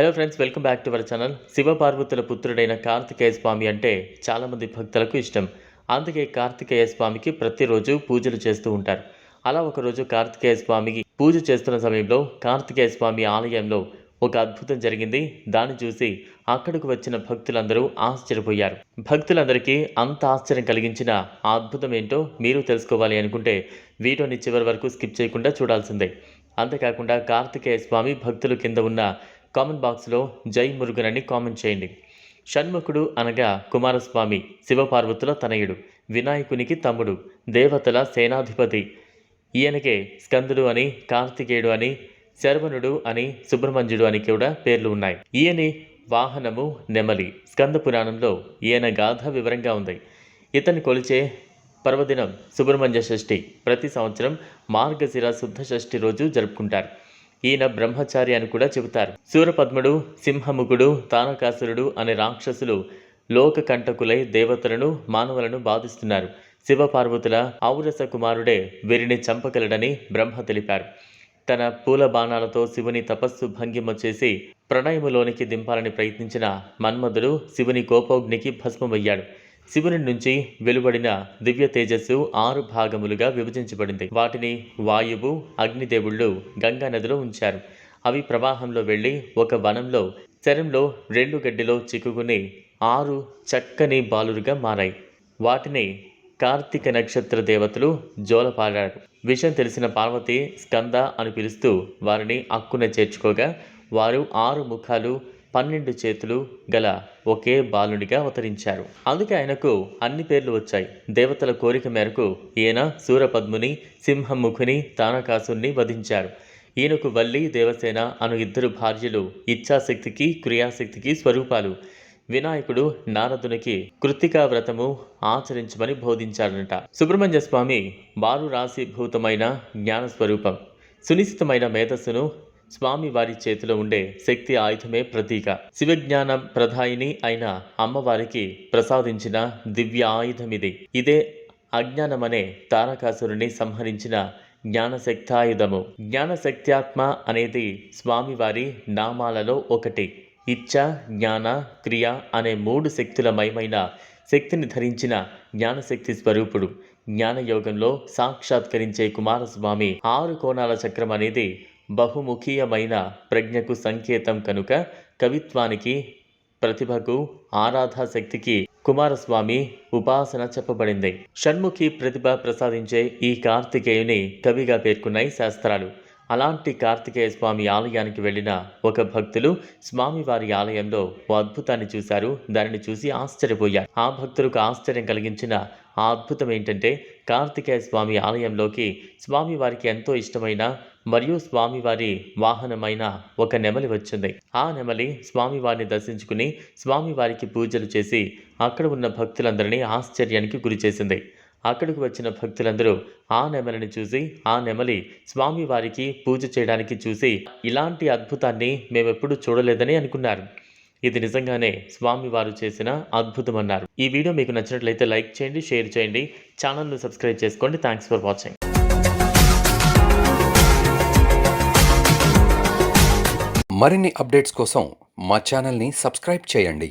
Hello friends welcome back to our channel శివపార్వతుల పుత్రుడైన కార్తికేయ స్వామి అంటే చాలామంది భక్తులకు ఇష్టం. అందుకే కార్తికేయ స్వామికి ప్రతిరోజు పూజలు చేస్తూ ఉంటారు. అలా ఒకరోజు కార్తికేయ స్వామికి పూజ చేస్తున్న సమయంలో కార్తికేయ స్వామి ఆలయంలో ఒక అద్భుతం జరిగింది. దాన్ని చూసి అక్కడకు వచ్చిన భక్తులందరూ ఆశ్చర్యపోయారు. భక్తులందరికీ అంత ఆశ్చర్యం కలిగించిన ఆ అద్భుతం ఏంటో మీరు తెలుసుకోవాలి అనుకుంటే వీడియోని చివరి వరకు స్కిప్ చేయకుండా చూడాల్సిందే. అంతేకాకుండా కార్తికేయ స్వామి భక్తులు కింద ఉన్న కామెంట్ బాక్స్లో జై మురుగన్ అని కామెంట్ చేయండి. షణ్ముఖుడు అనగా కుమారస్వామి శివపార్వతుల తనయుడు వినాయకునికి తమ్ముడు దేవతల సేనాధిపతి. ఈయనకే స్కందుడు అని కార్తికేయుడు అని శరవణుడు అని సుబ్రహ్మణ్యుడు అని కూడా పేర్లు ఉన్నాయి. ఈయని వాహనము నెమలి. స్కంద పురాణంలో ఈయన గాథ వివరంగా ఉంది. ఇతన్ని కొలిచే పర్వదినం సుబ్రహ్మణ్య షష్ఠి. ప్రతి సంవత్సరం మార్గశిర శుద్ధ షష్ఠి రోజు జరుపుకుంటారు. ఈయన బ్రహ్మచారి అని కూడా చెబుతారు. సూరపద్ముడు సింహముఖుడు తానకాసురుడు అనే రాక్షసులు లోక కంటకులై దేవతలను మానవులను బాధిస్తున్నారు. శివపార్వతుల ఔరస కుమారుడే వీరిని చంపగలడని బ్రహ్మ తెలిపారు. తన పూల బాణాలతో శివుని తపస్సు భంగిమ చేసి ప్రణయములోనికి దింపాలని ప్రయత్నించిన మన్మధుడు శివుని కోపోగ్నికి భస్మమయ్యాడు. శివుని నుంచి వెలువడిన దివ్య తేజస్సు ఆరు భాగములుగా విభజించబడింది. వాటిని వాయువు అగ్నిదేవుళ్ళు గంగా నదిలో ఉంచారు. అవి ప్రవాహంలో వెళ్ళి ఒక వనంలో శరంలో రెండు గడ్డిలో చిక్కుకుని ఆరు చక్కని బాలురుగా మారాయి. వాటిని కార్తీక నక్షత్ర దేవతలు జోలపాడారు విషయం తెలిసిన పార్వతి స్కంద అని పిలుస్తూ వారిని అక్కున చేర్చుకోగా వారు ఆరు ముఖాలు పన్నెండు చేతులు గల ఒకే బాలునిగా అవతరించారు. అందుకే ఆయనకు అన్ని పేర్లు వచ్చాయి. దేవతల కోరిక మేరకు ఈయన సూరపద్ముని సింహముఖుని తానకాసుని వధించారు. ఈయనకు వల్లి దేవసేన అను ఇద్దరు భార్యలు ఇచ్ఛాశక్తికి క్రియాశక్తికి స్వరూపాలు. వినాయకుడు నారదునికి కృత్తికా వ్రతము ఆచరించమని బోధించాడనట సుబ్రహ్మణ్య స్వామి వారు రాశీభూతమైన జ్ఞానస్వరూపం. సునిశ్చితమైన మేధస్సును స్వామి వారి చేతిలో ఉండే శక్తి ఆయుధమే ప్రతీక. శివజ్ఞానం ప్రధాయిని అయిన అమ్మవారికి ప్రసాదించిన దివ్య ఆయుధమిది. ఇదే అజ్ఞానమనే తారకాసురుని సంహరించిన జ్ఞానశక్తాయుధము. జ్ఞానశక్త్యాత్మ అనేది స్వామివారి నామాలలో ఒకటి. ఇచ్ఛ జ్ఞాన క్రియ అనే మూడు శక్తులమయమైన శక్తిని ధరించిన జ్ఞానశక్తి స్వరూపుడు. జ్ఞానయోగంలో సాక్షాత్కరించే కుమారస్వామి ఆరు కోణాల చక్రం అనేది బహుముఖీయమైన ప్రజ్ఞకు సంకేతం కనుక కవిత్వానికి ప్రతిభకు ఆరాధా శక్తికి కుమారస్వామి ఉపాసన చెప్పబడింది. షణ్ముఖి ప్రతిభ ప్రసాదించే ఈ కార్తికేయుని కవిగా పేర్కొన్నాయి శాస్త్రాలు. అలాంటి కార్తికేయ స్వామి ఆలయానికి వెళ్ళిన ఒక భక్తులు స్వామివారి ఆలయంలో ఓ అద్భుతాన్ని చూశారు. దానిని చూసి ఆశ్చర్యపోయారు. ఆ భక్తులకు ఆశ్చర్యం కలిగించిన ఆ అద్భుతం ఏంటంటే కార్తికేయ స్వామి ఆలయంలోకి స్వామివారికి ఎంతో ఇష్టమైన మరియు స్వామివారి వాహనమైన ఒక నెమలి వచ్చింది. ఆ నెమలి స్వామివారిని దర్శించుకుని స్వామివారికి పూజలు చేసి అక్కడ ఉన్న భక్తులందరినీ ఆశ్చర్యానికి గురిచేసింది. అక్కడికి వచ్చిన భక్తులందరూ ఆ నెమలిని చూసి ఆ నెమలి స్వామివారికి పూజ చేయడానికి చూసి ఇలాంటి అద్భుతాన్ని మేమెప్పుడు చూడలేదని అనుకున్నారు. ఇది నిజంగానే స్వామివారు చేసిన అద్భుతం అన్నారు ఈ వీడియో మీకు నచ్చినట్లయితే లైక్ చేయండి షేర్ చేయండి. ఛానల్ను సబ్స్క్రైబ్ చేసుకోండి. థ్యాంక్స్ ఫర్ వాచింగ్ మరిన్ని అప్డేట్స్ కోసం మా ఛానల్ని సబ్స్క్రైబ్ చేయండి.